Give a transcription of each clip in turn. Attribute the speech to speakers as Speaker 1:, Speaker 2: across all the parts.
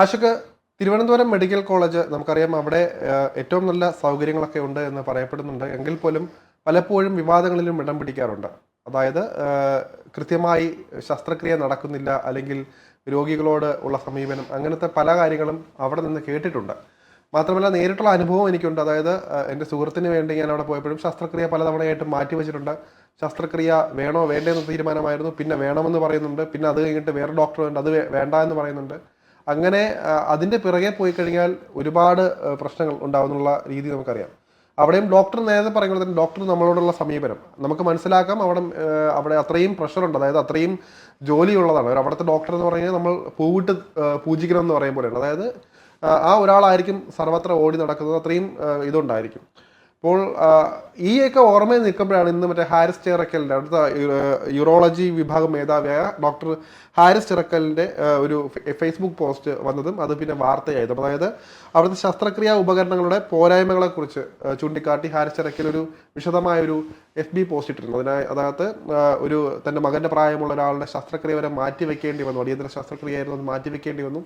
Speaker 1: ആശുക്ക് Thiruvananthapuram medical college നമുക്കറിയാം അവിടെ ഏറ്റവും നല്ല സൗകര്യങ്ങളൊക്കെ ഉണ്ട് എന്ന് പറയപ്പെടുന്നുണ്ട്. എങ്കിൽ പോലും പലപ്പോഴും വിവാദങ്ങളിലും ഇടം പിടിക്കാറുണ്ട്. അതായത് കൃത്യമായി ശസ്ത്രക്രിയ നടക്കുന്നില്ല അല്ലെങ്കിൽ രോഗികളോട് ഉള്ള സമീപനം അങ്ങനത്തെ പല കാര്യങ്ങളും അവിടെ നിന്ന് കേട്ടിട്ടുണ്ട്. മാത്രമല്ല നേരിട്ടുള്ള അനുഭവം എനിക്കുണ്ട്. അതായത് എന്റെ സുഹൃത്തിന് വേണ്ടി ഞാൻ അവിടെ പോയപ്പോഴും ശസ്ത്രക്രിയ പലതവണയായിട്ട് മാറ്റി വെച്ചിട്ടുണ്ട് ശസ്ത്രക്രിയ വേണോ വേണ്ടേ എന്ന തീരുമാനമായിരുന്നു. പിന്നെ വേണമെന്ന് പറയുന്നുണ്ട്. പിന്നെ അത് കഴിഞ്ഞിട്ട് വേറെ ഡോക്ടർ ഉണ്ട് അത് വേണ്ട എന്ന് പറയുന്നുണ്ട്. അങ്ങനെ അതിന്റെ പിറകെ പോയി കഴിഞ്ഞാൽ ഒരുപാട് പ്രശ്നങ്ങൾ ഉണ്ടാകുന്നുള്ള രീതി നമുക്കറിയാം. അവിടെയും ഡോക്ടർ നേരത്തെ പറയുന്നത് തന്നെ ഡോക്ടർ നമ്മളോടുള്ള സമീപനം. നമുക്ക് മനസ്സിലാക്കാം അവിടെ അവിടെ അത്രയും പ്രഷറുണ്ട് അതായത് അത്രയും ജോലിയുള്ളതാണ്. ഒരു അവിടുത്തെ ഡോക്ടർ എന്ന് പറഞ്ഞാൽ നമ്മൾ പൂവിട്ട് പൂജിക്കണം എന്ന് പറയും പോലെയാണ്. അതായത് ആ ഒരാളായിരിക്കും സർവത്ര ഓടി നടക്കുന്നത് അത്രയും ഇതുണ്ടായിരിക്കും. അപ്പോൾ ഈയൊക്കെ ഓർമ്മയിൽ നിൽക്കുമ്പോഴാണ് ഇന്ന് മറ്റേ ഹാരിസ് ചിറക്കലിന്റെ അടുത്ത യൂറോളജി വിഭാഗം മേധാവിയായ ഡോക്ടർ ഹാരിസ് ചിറക്കലിന്റെ ഒരു ഫേസ്ബുക്ക് പോസ്റ്റ് വന്നതും അത് പിന്നെ വാർത്തയായതും അതായത് അവിടുത്തെ ശസ്ത്രക്രിയാ ഉപകരണങ്ങളുടെ പോരായ്മകളെക്കുറിച്ച് ചൂണ്ടിക്കാട്ടി ഹാരിസ് ചിറക്കൽ ഒരു വിശദമായ ഒരു എഫ് ബി പോസ്റ്റ് ഇട്ടിരുന്നു. അതിനായി അതായത് ഒരു തന്റെ മകന്റെ പ്രായമുള്ള ഒരാളുടെ ശസ്ത്രക്രിയ വരെ മാറ്റി വെക്കേണ്ടി വന്നു. അടിയന്തര ശസ്ത്രക്രിയയായിരുന്നു അത് മാറ്റി വെക്കേണ്ടി വന്നു.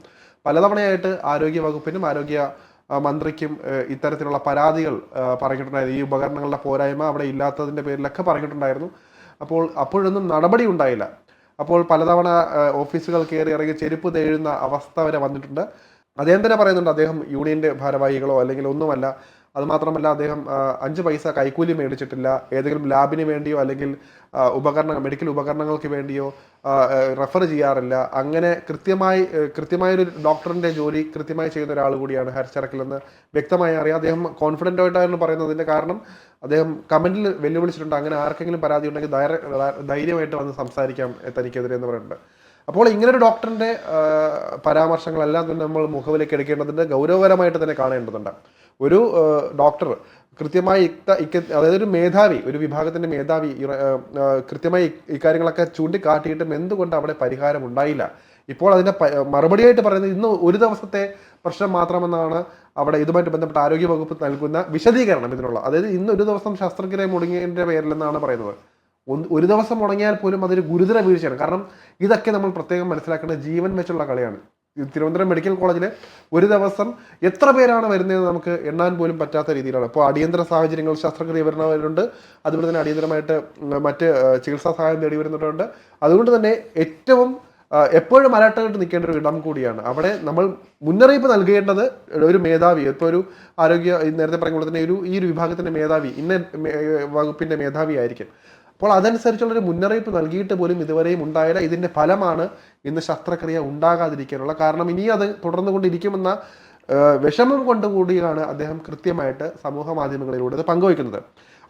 Speaker 1: പലതവണയായിട്ട് ആരോഗ്യ വകുപ്പിനും ആരോഗ്യ മന്ത്രിക്കും ഇത്തരത്തിലുള്ള പരാതികൾ പറഞ്ഞിട്ടുണ്ടായിരുന്നു. ഈ ഉപകരണങ്ങളുടെ പോരായ്മ അവിടെ ഇല്ലാത്തതിന്റെ പേരിലൊക്കെ പറഞ്ഞിട്ടുണ്ടായിരുന്നു. അപ്പോൾ അപ്പോഴൊന്നും നടപടി ഉണ്ടായില്ല. അപ്പോൾ പലതവണ ഓഫീസുകൾ കയറി ഇറങ്ങി ചെരുപ്പ് തേഴുന്ന അവസ്ഥ വരെ വന്നിട്ടുണ്ട്. അദ്ദേഹം തന്നെ പറയുന്നുണ്ട് അദ്ദേഹം യൂണിയന്റെ ഭാരവാഹികളോ അല്ലെങ്കിൽ ഒന്നുമല്ല അതുമാത്രമല്ല അദ്ദേഹം അഞ്ച് പൈസ കൈക്കൂലി മേടിച്ചിട്ടില്ല. ഏതെങ്കിലും ലാബിന് വേണ്ടിയോ അല്ലെങ്കിൽ ഉപകരണ മെഡിക്കൽ ഉപകരണങ്ങൾക്ക് വേണ്ടിയോ റെഫർ ചെയ്യാറില്ല. അങ്ങനെ കൃത്യമായി കൃത്യമായൊരു ഡോക്ടറിന്റെ ജോലി കൃത്യമായി ചെയ്യുന്ന ഒരാൾ കൂടിയാണ് ഹരിച്ചറക്കൽ എന്ന് വ്യക്തമായി അറിയാം. അദ്ദേഹം കോൺഫിഡന്റ് ആയിട്ടാണ് പറയുന്നതിന്റെ കാരണം അദ്ദേഹം കമന്റിൽ വെല്ലുവിളിച്ചിട്ടുണ്ട്. അങ്ങനെ ആർക്കെങ്കിലും പരാതി ഉണ്ടെങ്കിൽ ധൈര്യമായിട്ട് വന്ന് സംസാരിക്കാം തനിക്കെതിരെ എന്ന് പറയുന്നുണ്ട് അപ്പോൾ ഇങ്ങനൊരു ഒരു ഡോക്ടറിന്റെ പരാമർശങ്ങളെല്ലാം തന്നെ നമ്മൾ മുഖവിലേക്ക് എടുക്കേണ്ടതുണ്ട്. ഗൗരവകരമായിട്ട് തന്നെ കാണേണ്ടതുണ്ട്. ഒരു ഡോക്ടർ കൃത്യമായി ഇക്ത ഇക്ക അതായത് ഒരു മേധാവി ഒരു വിഭാഗത്തിന്റെ മേധാവി കൃത്യമായി ഇക്കാര്യങ്ങളൊക്കെ ചൂണ്ടിക്കാട്ടിയിട്ടും എന്തുകൊണ്ട് അവിടെ പരിഹാരം ഉണ്ടായില്ല? ഇപ്പോൾ അതിന്റെ പ- മറുപടിയായിട്ട് പറയുന്നത് ഇന്ന് ഒരു ദിവസത്തെ പ്രശ്നം മാത്രമെന്നാണ് അവിടെ ഇതുമായിട്ട് ബന്ധപ്പെട്ട ആരോഗ്യ വകുപ്പ് നൽകുന്ന വിശദീകരണം ഇതിനുള്ള. അതായത് ഇന്ന് ഒരു ദിവസം ശസ്ത്രക്രിയ മുടങ്ങിയതിന്റെ പേരിലെന്നാണ് പറയുന്നത്. ഒരു ദിവസം മുടങ്ങിയാൽ പോലും അതൊരു ഗുരുതര വീഴ്ചയാണ്. കാരണം ഇതൊക്കെ നമ്മൾ പ്രത്യേകം മനസ്സിലാക്കേണ്ട ജീവൻ വെച്ചുള്ള കളിയാണ്. തിരുവനന്തപുരം മെഡിക്കൽ കോളേജിൽ ഒരു ദിവസം എത്ര പേരാണ് വരുന്നതെന്ന് നമുക്ക് എണ്ണാൻ പോലും പറ്റാത്ത രീതിയിലാണ്. അപ്പോൾ അടിയന്തര സാഹചര്യങ്ങൾ ശസ്ത്രക്രിയ വരുന്നവരുണ്ട്. അതുപോലെ തന്നെ അടിയന്തരമായിട്ട് മറ്റ് ചികിത്സാ സഹായം തേടി വരുന്നവരുണ്ട്. അതുകൊണ്ട് തന്നെ ഏറ്റവും എപ്പോഴും അലർട്ടായിട്ട് നിൽക്കേണ്ട ഒരു ഇടം കൂടിയാണ്. അവിടെ നമ്മൾ മുന്നറിയിപ്പ് നൽകേണ്ടത് ഒരു മേധാവി ഇപ്പോൾ ഒരു ആരോഗ്യ നേരത്തെ പറഞ്ഞ പോലെ തന്നെ ഒരു ഈ ഒരു വിഭാഗത്തിന്റെ മേധാവി ഇന്ന വകുപ്പിന്റെ മേധാവി ആയിരിക്കും. അപ്പോൾ അതനുസരിച്ചുള്ളൊരു മുന്നറിയിപ്പ് നൽകിയിട്ട് പോലും ഇതുവരെയും ഉണ്ടായില്ല. ഇതിന്റെ ഫലമാണ് ഇന്ന് ശസ്ത്രക്രിയ ഉണ്ടാകാതിരിക്കാനുള്ള കാരണം. ഇനി അത് തുടർന്നു കൊണ്ടിരിക്കുമെന്ന വിഷമം കൊണ്ടുകൂടിയാണ് അദ്ദേഹം കൃത്യമായിട്ട് സമൂഹ മാധ്യമങ്ങളിലൂടെ ഇത് പങ്കുവയ്ക്കുന്നത്.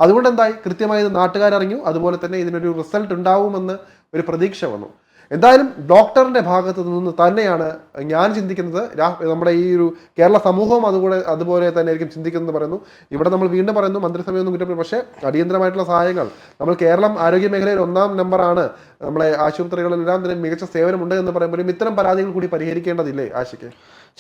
Speaker 1: അതുകൊണ്ട് എന്തായി കൃത്യമായി ഇത് നാട്ടുകാരറിഞ്ഞു. അതുപോലെ തന്നെ ഇതിനൊരു റിസൾട്ട് ഉണ്ടാവുമെന്ന് ഒരു പ്രതീക്ഷ വന്നു. എന്തായാലും ഡോക്ടറിന്റെ ഭാഗത്ത് നിന്ന് തന്നെയാണ് ഞാൻ ചിന്തിക്കുന്നത്. നമ്മുടെ ഈ ഒരു കേരള സമൂഹവും അതുകൂടെ അതുപോലെ തന്നെ ആയിരിക്കും ചിന്തിക്കുന്നത് പറയുന്നു. ഇവിടെ നമ്മൾ വീണ്ടും പറയുന്നു മന്ത്രിസഭയൊന്നും കിട്ടുമ്പോൾ പക്ഷേ അടിയന്തരമായിട്ടുള്ള സഹായങ്ങൾ. നമ്മൾ കേരളം ആരോഗ്യ മേഖലയിൽ ഒന്നാം നമ്പറാണ്. നമ്മളെ ആശുപത്രികളിലെല്ലാം തന്നെ മികച്ച സേവനമുണ്ട് എന്ന് പറയുമ്പോഴും ഇത്തരം പരാതികൾ കൂടി പരിഹരിക്കേണ്ടതില്ലേ ആശയ്ക്ക്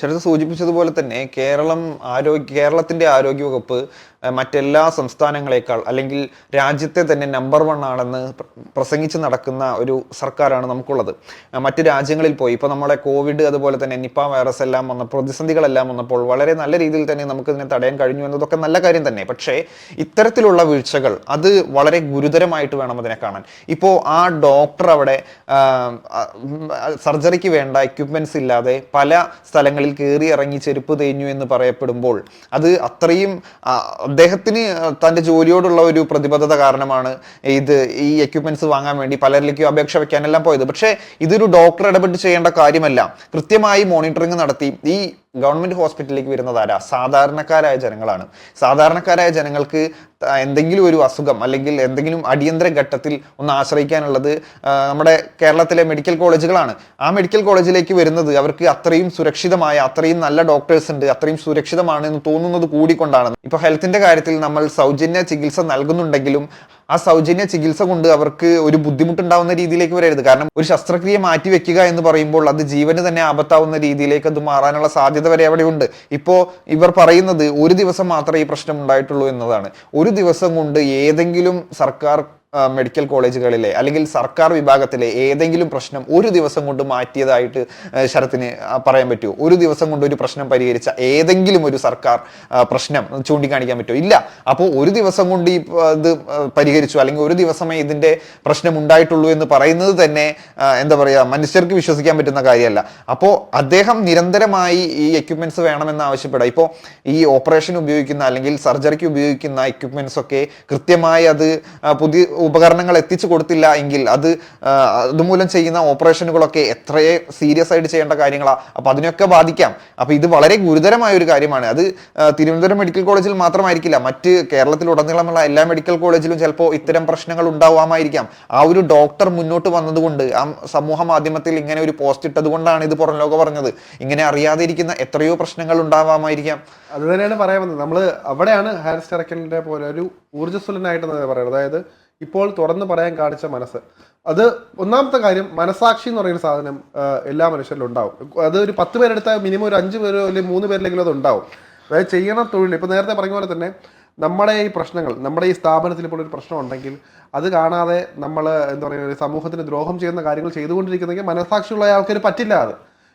Speaker 2: ശരത് സൂചിപ്പിച്ചതുപോലെ തന്നെ കേരളം ആരോഗ്യ കേരളത്തിന്റെ ആരോഗ്യവകുപ്പ് മറ്റെല്ലാ സംസ്ഥാനങ്ങളെക്കാൾ അല്ലെങ്കിൽ രാജ്യത്തെ തന്നെ നമ്പർ വൺ ആണെന്ന് പ്ര- പ്രസംഗിച്ച് നടക്കുന്ന ഒരു സർക്കാരാണ് നമുക്കുള്ളത്. മറ്റ് രാജ്യങ്ങളിൽ പോയി ഇപ്പോൾ നമ്മളെ കോവിഡ് അതുപോലെ തന്നെ നിപ്പ വൈറസ് എല്ലാം വന്ന പ്രതിസന്ധികളെല്ലാം വന്നപ്പോൾ വളരെ നല്ല രീതിയിൽ തന്നെ നമുക്ക് ഇതിനെ തടയാൻ കഴിഞ്ഞു എന്നതൊക്കെ നല്ല കാര്യം തന്നെ. പക്ഷേ ഇത്തരത്തിലുള്ള വീഴ്ചകൾ അത് വളരെ ഗുരുതരമായിട്ട് വേണം അതിനെ കാണാൻ. ഇപ്പോൾ ആ ഡോക്ടർ അവിടെ സർജറിക്ക് വേണ്ട എക്യുപ്മെന്റ്സ് ഇല്ലാതെ പല സ്ഥലങ്ങളിൽ കയറി ഇറങ്ങി ചെരുപ്പ് തേഞ്ഞു എന്ന് പറയപ്പെടുമ്പോൾ അത് അത്രയും അദ്ദേഹത്തിന് തന്റെ ജോലിയോടുള്ള ഒരു പ്രതിബദ്ധത കാരണമാണ് ഇത് ഈ എക്യുപ്മെന്റ്സ് വാങ്ങാൻ വേണ്ടി പലരിലേക്കും അപേക്ഷ വെക്കാനെല്ലാം പോയത്. പക്ഷേ ഇതൊരു ഡോക്ടർ ഇടപെട്ട് ചെയ്യേണ്ട കാര്യമല്ല. കൃത്യമായി മോണിറ്ററിംഗ് നടത്തി. ഈ ഗവൺമെന്റ് ഹോസ്പിറ്റലിലേക്ക് വരുന്നത് ആരാ? സാധാരണക്കാരായ ജനങ്ങളാണ്. സാധാരണക്കാരായ ജനങ്ങൾക്ക് എന്തെങ്കിലും ഒരു അസുഖം അല്ലെങ്കിൽ എന്തെങ്കിലും അടിയന്തര ഘട്ടത്തിൽ ഒന്ന് ആശ്രയിക്കാനുള്ളത് നമ്മുടെ കേരളത്തിലെ മെഡിക്കൽ കോളേജുകളാണ്. ആ മെഡിക്കൽ കോളേജിലേക്ക് വരുന്നത് അവർക്ക് അത്രയും സുരക്ഷിതമായ അത്രയും നല്ല ഡോക്ടേഴ്സ് ഉണ്ട് അത്രയും സുരക്ഷിതമാണ് എന്ന് തോന്നുന്നത് കൂടിക്കൊണ്ടാണ്. ഇപ്പോൾ ഹെൽത്തിന്റെ കാര്യത്തിൽ നമ്മൾ സൗജന്യ ചികിത്സ നൽകുന്നുണ്ടെങ്കിലും ആ സൗജന്യ ചികിത്സ കൊണ്ട് അവർക്ക് ഒരു ബുദ്ധിമുട്ടുണ്ടാവുന്ന രീതിയിലേക്ക് വരരുത്. കാരണം ഒരു ശസ്ത്രക്രിയ മാറ്റി വെക്കുക എന്ന് പറയുമ്പോൾ അത് ജീവന് തന്നെ ആപത്താവുന്ന രീതിയിലേക്ക് അത് മാറാനുള്ള സാധ്യത വരെ അവിടെ ഉണ്ട്. ഇപ്പോ ഇവർ പറയുന്നത് ഒരു ദിവസം മാത്രമേ ഈ പ്രശ്നം ഉണ്ടായിട്ടുള്ളൂ എന്നതാണ്. ഒരു ദിവസം കൊണ്ട് ഏതെങ്കിലും സർക്കാർ മെഡിക്കൽ കോളേജുകളിലെ അല്ലെങ്കിൽ സർക്കാർ വിഭാഗത്തിലെ ഏതെങ്കിലും പ്രശ്നം ഒരു ദിവസം കൊണ്ട് മാറ്റിയതായിട്ട് ശരത്തിന് പറയാൻ പറ്റുമോ? ഒരു ദിവസം കൊണ്ട് ഒരു പ്രശ്നം പരിഹരിച്ച ഏതെങ്കിലും ഒരു സർക്കാർ പ്രശ്നം ചൂണ്ടിക്കാണിക്കാൻ പറ്റുമോ? ഇല്ല. അപ്പോൾ ഒരു ദിവസം കൊണ്ട് ഈ ഇത് പരിഹരിച്ചു. അല്ലെങ്കിൽ ഒരു ദിവസമേ ഇതിന്റെ പ്രശ്നം ഉണ്ടായിട്ടുള്ളൂ എന്ന് പറയുന്നത് തന്നെ എന്താ പറയുക മനുഷ്യർക്ക് വിശ്വസിക്കാൻ പറ്റുന്ന കാര്യമല്ല. അപ്പോൾ അദ്ദേഹം നിരന്തരമായി ഈ എക്യുപ്മെന്റ്സ് വേണമെന്ന് ആവശ്യപ്പെടുക. ഇപ്പോൾ ഈ ഓപ്പറേഷൻ ഉപയോഗിക്കുന്ന അല്ലെങ്കിൽ സർജറിക്ക് ഉപയോഗിക്കുന്ന എക്യുപ്മെന്റ്സ് ഒക്കെ കൃത്യമായി അത് പുതിയ ഉപകരണങ്ങൾ എത്തിച്ചു കൊടുത്തില്ല എങ്കിൽ അത് അതുമൂലം ചെയ്യുന്ന ഓപ്പറേഷനുകളൊക്കെ എത്രയേ സീരിയസ് ആയിട്ട് ചെയ്യേണ്ട കാര്യങ്ങളാണ് അപ്പോൾ അതിനൊക്കെ ബാധിക്കാം. അപ്പോൾ ഇത് വളരെ ഗുരുതരമായ ഒരു കാര്യമാണ്. അത് തിരുവനന്തപുരം മെഡിക്കൽ കോളേജിൽ മാത്രമായിരിക്കില്ല. മറ്റ് കേരളത്തിലുടനീളമുള്ള എല്ലാ മെഡിക്കൽ കോളേജിലും ചിലപ്പോൾ ഇത്തരം പ്രശ്നങ്ങൾ ഉണ്ടാവാമായിരിക്കാം. ആ ഒരു ഡോക്ടർ മുന്നോട്ട് വന്നതുകൊണ്ട് ആ സമൂഹ മാധ്യമത്തിൽ ഇങ്ങനെ ഒരു പോസ്റ്റ് ഇട്ടത് കൊണ്ടാണ് ഇത് പുറം ലോകം പറഞ്ഞത്. ഇങ്ങനെ അറിയാതെ ഇരിക്കുന്ന എത്രയോ പ്രശ്നങ്ങൾ ഉണ്ടാവാമായിരിക്കാം.
Speaker 1: അത് തന്നെയാണ് പറയാൻ വന്നത്. നമ്മൾ അവിടെയാണ് ഹാരിസ് ടെറക്കലിന്റെ പോലെ ഒരു ഊർജസ്വലനായിട്ട് പറയുന്നത്. അതായത് ഇപ്പോൾ തുറന്ന് പറയാൻ കാണിച്ച മനസ്സ്. അത് ഒന്നാമത്തെ കാര്യം മനസാക്ഷി എന്ന് പറയുന്ന സാധനം എല്ലാ മനുഷ്യരിലും ഉണ്ടാവും. അത് ഒരു പത്ത് പേരെടുത്താൽ മിനിമം ഒരു അഞ്ച് പേരോ അല്ലെങ്കിൽ മൂന്ന് പേരിലെങ്കിലും അത് ഉണ്ടാവും. അതായത് ചെയ്യണ തൊഴിൽ ഇപ്പൊ നേരത്തെ പറഞ്ഞ പോലെ തന്നെ നമ്മുടെ ഈ പ്രശ്നങ്ങൾ നമ്മുടെ ഈ സ്ഥാപനത്തിൽ ഇപ്പോൾ ഒരു പ്രശ്നം ഉണ്ടെങ്കിൽ അത് കാണാതെ നമ്മൾ എന്താ പറയുക ഒരു സമൂഹത്തിന് ദ്രോഹം ചെയ്യുന്ന കാര്യങ്ങൾ ചെയ്തുകൊണ്ടിരിക്കുന്നെങ്കിൽ മനസാക്ഷിയുള്ള ആൾക്കാർ പറ്റില്ല അത്.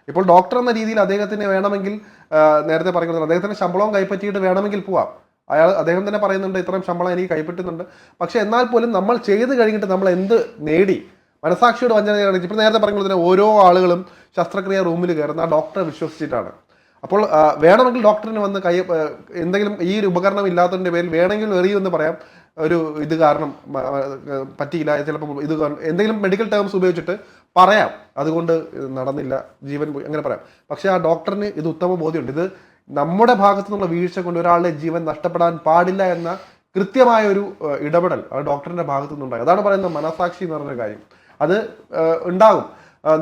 Speaker 1: ഇപ്പോൾ ഡോക്ടർ എന്ന രീതിയിൽ അദ്ദേഹത്തിന് വേണമെങ്കിൽ നേരത്തെ പറയുന്നത് അദ്ദേഹത്തിന് ശമ്പളവും കൈപ്പറ്റിയിട്ട് വേണമെങ്കിൽ പോവാം. അയാൾ അദ്ദേഹം തന്നെ പറയുന്നുണ്ട് ഇത്രയും ശമ്പളം എനിക്ക് കൈപ്പറ്റുന്നുണ്ട്. പക്ഷെ എന്നാൽ പോലും നമ്മൾ ചെയ്ത് കഴിഞ്ഞിട്ട് നമ്മൾ എന്ത് നേടി? മനസാക്ഷിയുടെ വഞ്ചന കാണിച്ചു ഇപ്പോൾ നേരത്തെ പറഞ്ഞ തന്നെ ഓരോ ആളുകളും ശസ്ത്രക്രിയ റൂമിൽ കയറുന്ന ആ ഡോക്ടറെ വിശ്വസിച്ചിട്ടാണ്. അപ്പോൾ വേണമെങ്കിൽ ഡോക്ടറിന് വന്ന് കൈ എന്തെങ്കിലും ഈ ഒരു ഉപകരണം ഇല്ലാത്തതിന്റെ പേരിൽ വേണമെങ്കിൽ എറിയുമെന്ന് പറയാം. ഒരു ഇത് കാരണം പറ്റിയില്ല. ചിലപ്പോൾ ഇത് എന്തെങ്കിലും മെഡിക്കൽ ടേംസ് ഉപയോഗിച്ചിട്ട് പറയാം. അതുകൊണ്ട് നടന്നില്ല ജീവൻ അങ്ങനെ പറയാം. പക്ഷേ ആ ഡോക്ടറിന് ഇത് ഉത്തമ ബോധ്യമുണ്ട്. ഇത് നമ്മുടെ ഭാഗത്തു നിന്നുള്ള വീഴ്ച കൊണ്ട് ഒരാളുടെ ജീവൻ നഷ്ടപ്പെടാൻ പാടില്ല എന്ന കൃത്യമായ ഒരു ഇടപെടൽ ആ ഡോക്ടറിന്റെ ഭാഗത്തു നിന്നുണ്ടായി അതാണ് പറയുന്നത് മനസാക്ഷി എന്ന് പറഞ്ഞ കാര്യം. അത് ഉണ്ടാകും.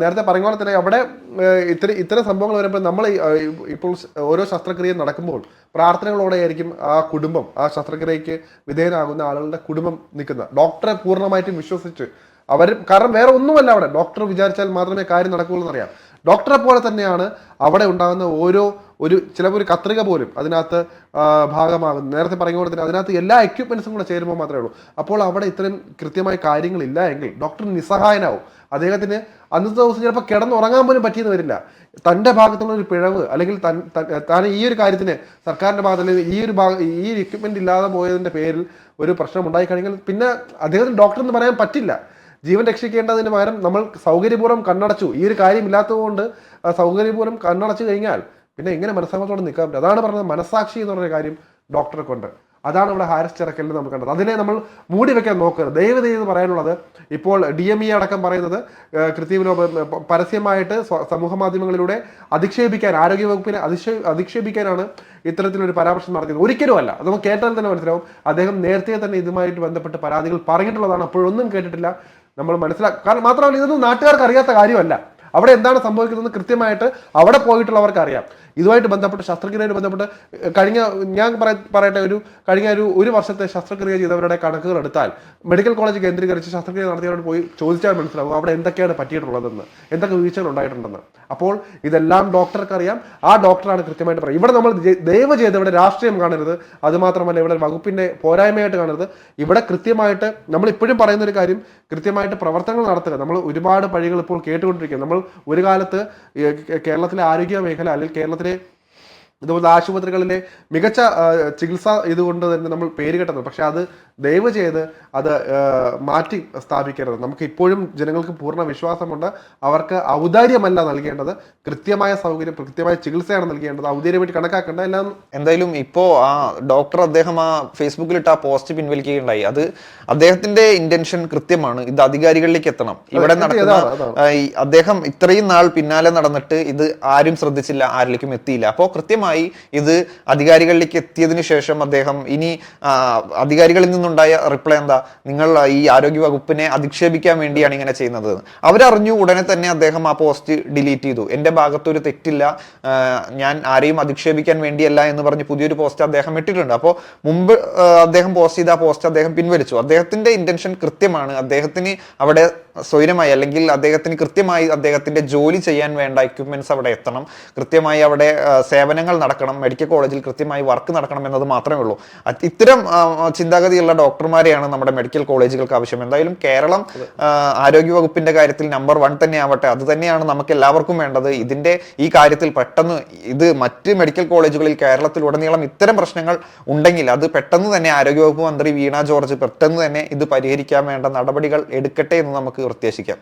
Speaker 1: നേരത്തെ പറഞ്ഞ പോലെ തന്നെ അവിടെ ഇത്തരം ഇത്തരം സംഭവങ്ങൾ വരുമ്പോൾ നമ്മൾ ഇപ്പോൾ ഓരോ ശസ്ത്രക്രിയ നടക്കുമ്പോൾ പ്രാർത്ഥനകളോടെ ആയിരിക്കും ആ കുടുംബം ആ ശസ്ത്രക്രിയക്ക് വിധേയനാകുന്ന ആളുകളുടെ കുടുംബം നിൽക്കുന്നത്. ഡോക്ടറെ പൂർണമായിട്ടും വിശ്വസിച്ച് അവർ കാരണം വേറെ ഒന്നുമല്ല അവിടെ. ഡോക്ടർ വിചാരിച്ചാൽ മാത്രമേ കാര്യം നടക്കുകയുള്ളൂ എന്നറിയാം. ഡോക്ടറെ പോലെ തന്നെയാണ് അവിടെ ഉണ്ടാകുന്ന ഓരോ ഒരു ചിലപ്പോൾ ഒരു കത്രിക പോലും അതിനകത്ത് ഭാഗമാകും നേരത്തെ പറഞ്ഞ പോലെ തന്നെ അതിനകത്ത് എല്ലാ എക്യുപ്മെന്റ്സും കൂടെ ചേരുമ്പോൾ മാത്രമേ ഉള്ളൂ. അപ്പോൾ അവിടെ ഇത്രയും കൃത്യമായ കാര്യങ്ങളില്ല എങ്കിൽ ഡോക്ടർ നിസ്സഹായനാവും. അദ്ദേഹത്തിന് അന്നത്തെ ദിവസം ചിലപ്പോൾ കിടന്നുറങ്ങാൻ പോലും പറ്റിയെന്ന് വരില്ല. തന്റെ ഭാഗത്തുള്ള ഒരു പിഴവ് അല്ലെങ്കിൽ തൻ ഈ ഒരു കാര്യത്തിന് സർക്കാരിന്റെ ഭാഗത്ത് ഈ ഒരു ഭാഗം ഈ എക്യുപ്മെന്റ് ഇല്ലാതെ പോയതിന്റെ പേരിൽ ഒരു പ്രശ്നം ഉണ്ടായി കഴിഞ്ഞാൽ പിന്നെ അദ്ദേഹത്തിന് ഡോക്ടർ എന്ന് പറയാൻ പറ്റില്ല. ജീവൻ രക്ഷിക്കേണ്ടതിന് പകരം നമ്മൾ സൗകര്യപൂർവം കണ്ണടച്ചു. ഈ ഒരു കാര്യമില്ലാത്തതുകൊണ്ട് സൗകര്യപൂർവം കണ്ണടച്ചു കഴിഞ്ഞാൽ പിന്നെ എങ്ങനെ മനസ്സമ്മത്തോടെ നിൽക്കാൻ പറ്റും അതാണ് പറഞ്ഞത് മനസ്സാക്ഷി എന്ന് പറഞ്ഞ കാര്യം ഡോക്ടറെ കൊണ്ട്. അതാണ് ഇവിടെ ഹാരിസ് ചിറക്കലിൽ നമുക്ക് കണ്ടത്. അതിനെ നമ്മൾ മൂടി വെക്കാൻ നോക്കരുത്. ദൈവം എന്ന് പറയാനുള്ളത് ഇപ്പോൾ ഡി എം ഇ അടക്കം പറയുന്നത് ഏഹ്, പരസ്യമായിട്ട് സമൂഹ മാധ്യമങ്ങളിലൂടെ അധിക്ഷേപിക്കാൻ ആരോഗ്യവകുപ്പിനെ അധിക്ഷേ അധിക്ഷേപിക്കാനാണ് ഇത്തരത്തിലൊരു പരാമർശം നടത്തിയത്. ഒരിക്കലും അല്ല അത് നമുക്ക് കേട്ടാൽ തന്നെ മനസ്സിലാവും. അദ്ദേഹം നേരത്തെ തന്നെ ഇതുമായിട്ട് ബന്ധപ്പെട്ട് പരാതികൾ പറഞ്ഞിട്ടുള്ളതാണ്. അപ്പോഴൊന്നും കേട്ടിട്ടില്ല. നമ്മൾ മനസ്സിലാക്കും കാരണം മാത്രമല്ല ഇതൊന്നും നാട്ടുകാർക്ക് അറിയാത്ത കാര്യമല്ല. അവിടെ എന്താണ് സംഭവിക്കുന്നത് കൃത്യമായിട്ട് അവിടെ പോയിട്ടുള്ളവർക്ക് അറിയാം. ഇതുമായിട്ട് ബന്ധപ്പെട്ട് ശസ്ത്രക്രിയയുമായി ബന്ധപ്പെട്ട് കഴിഞ്ഞ ഞാൻ പറയ- പറയട്ടെ ഒരു കഴിഞ്ഞ ഒരു ഒരു വർഷത്തെ ശസ്ത്രക്രിയ ചെയ്തവരുടെ കണക്കുകൾ എടുത്താൽ മെഡിക്കൽ കോളേജ് കേന്ദ്രീകരിച്ച് ശസ്ത്രക്രിയ നടത്തിയവരോട് പോയി ചോദിച്ചാൽ മനസ്സിലാവും അവിടെ എന്തൊക്കെയാണ് പറ്റിയിട്ടുള്ളതെന്ന് എന്തൊക്കെ വീഴ്ചകൾ ഉണ്ടായിട്ടുണ്ടെന്ന്. അപ്പോൾ ഇതെല്ലാം ഡോക്ടർക്ക് അറിയാം ആ ഡോക്ടറാണ് കൃത്യമായിട്ട് പറയുക ഇവിടെ നമ്മൾ ദയവ് ചെയ്ത് ഇവിടെ രാഷ്ട്രീയം കാണരുത്. അതുമാത്രമല്ല ഇവിടെ വകുപ്പിന്റെ പോരായ്മയായിട്ട് കാണരുത്. ഇവിടെ കൃത്യമായിട്ട് നമ്മൾ ഇപ്പോഴും പറയുന്ന ഒരു കാര്യം കൃത്യമായിട്ട് പ്രവർത്തനങ്ങൾ നടത്തുക. നമ്മൾ ഒരുപാട് പഴികൾ ഇപ്പോൾ കേട്ടുകൊണ്ടിരിക്കുക നമ്മൾ ഒരു കാലത്ത് കേരളത്തിലെ ആരോഗ്യ മേഖല അല്ലെങ്കിൽ കേരളത്തിലെ Natale ഇതുപോലെ ആശുപത്രികളിലെ മികച്ച ചികിത്സ ഇതുകൊണ്ട് തന്നെ നമ്മൾ പേര് കേട്ടത്. പക്ഷെ അത് ദയവ് ചെയ്ത് അത് മാറ്റി സ്ഥാപിക്കരുത്. നമുക്ക് ഇപ്പോഴും ജനങ്ങൾക്ക് പൂർണ വിശ്വാസമുണ്ട്. അവർക്ക് ഔദാര്യമല്ല നൽകേണ്ടത്. കൃത്യമായ സൗകര്യം കൃത്യമായ ചികിത്സയാണ് നൽകേണ്ടത്. ഔദാര്യമായിട്ട് കണക്കാക്കേണ്ട. എല്ലാം
Speaker 2: എന്തായാലും ഇപ്പോ ആ ഡോക്ടർ അദ്ദേഹം ആ ഫേസ്ബുക്കിൽ ഇട്ട ആ പോസ്റ്റ് പിൻവലിക്കുകയുണ്ടായി. അത് അദ്ദേഹത്തിന്റെ ഇന്റൻഷൻ കൃത്യമാണ്. ഇത് അധികാരികളിലേക്ക് എത്തണം. ഇവിടെ നടക്കുന്ന അദ്ദേഹം ഇത്രയും നാൾ പിന്നാലെ നടന്നിട്ട് ഇത് ആരും ശ്രദ്ധിച്ചില്ല ആരിലേക്കും എത്തിയില്ല. അപ്പോൾ കൃത്യമായി ഇത് അധികാരികളിലേക്ക് എത്തിയതിനു ശേഷം അദ്ദേഹം ഇനി അധികാരികളിൽ നിന്നുണ്ടായ റിപ്ലൈ എന്താ? നിങ്ങൾ ഈ ആരോഗ്യ വകുപ്പിനെ അധിക്ഷേപിക്കാൻ വേണ്ടിയാണ് ഇങ്ങനെ ചെയ്യുന്നത്. അവരറിഞ്ഞു ഉടനെ തന്നെ അദ്ദേഹം ആ പോസ്റ്റ് ഡിലീറ്റ് ചെയ്തു. എന്റെ ഭാഗത്തൊരു തെറ്റില്ല. ഞാൻ ആരെയും അധിക്ഷേപിക്കാൻ വേണ്ടിയല്ല എന്ന് പറഞ്ഞ് പുതിയൊരു പോസ്റ്റ് അദ്ദേഹം ഇട്ടിട്ടുണ്ട്. അപ്പോൾ മുമ്പ് അദ്ദേഹം പോസ്റ്റ് ചെയ്ത ആ പോസ്റ്റ് അദ്ദേഹം പിൻവലിച്ചു. അദ്ദേഹത്തിന്റെ ഇന്റൻഷൻ കൃത്യമാണ്. അദ്ദേഹത്തിന് അവിടെ സ്വൈരമായി അല്ലെങ്കിൽ അദ്ദേഹത്തിന് കൃത്യമായി അദ്ദേഹത്തിന്റെ ജോലി ചെയ്യാൻ വേണ്ട എക്യുപ്മെന്റ്സ് അവിടെ എത്തണം. കൃത്യമായി അവിടെ സേവനങ്ങൾ നടക്കണം. മെഡിക്കൽ കോളേജിൽ കൃത്യമായി വർക്ക് നടക്കണം എന്നത് മാത്രമേ ഉള്ളൂ. ഇത്തരം ചിന്താഗതിയുള്ള ഡോക്ടർമാരെയാണ് നമ്മുടെ മെഡിക്കൽ കോളേജുകൾക്ക് ആവശ്യം. എന്തായാലും കേരളം ആരോഗ്യവകുപ്പിന്റെ കാര്യത്തിൽ നമ്പർ വൺ തന്നെ ആവട്ടെ അത് തന്നെയാണ് നമുക്ക് എല്ലാവർക്കും വേണ്ടത്. ഇതിന്റെ ഈ കാര്യത്തിൽ പെട്ടെന്ന് ഇത് മറ്റ് മെഡിക്കൽ കോളേജുകളിൽ കേരളത്തിൽ കേരളത്തിലുടനീളം ഇത്തരം പ്രശ്നങ്ങൾ ഉണ്ടെങ്കിൽ അത് പെട്ടെന്ന് തന്നെ ആരോഗ്യവകുപ്പ് മന്ത്രി വീണ ജോർജ് പെട്ടെന്ന് തന്നെ ഇത് പരിഹരിക്കാൻ വേണ്ട നടപടികൾ എടുക്കട്ടെ എന്ന് നമുക്ക് പ്രത്യാശിക്കാം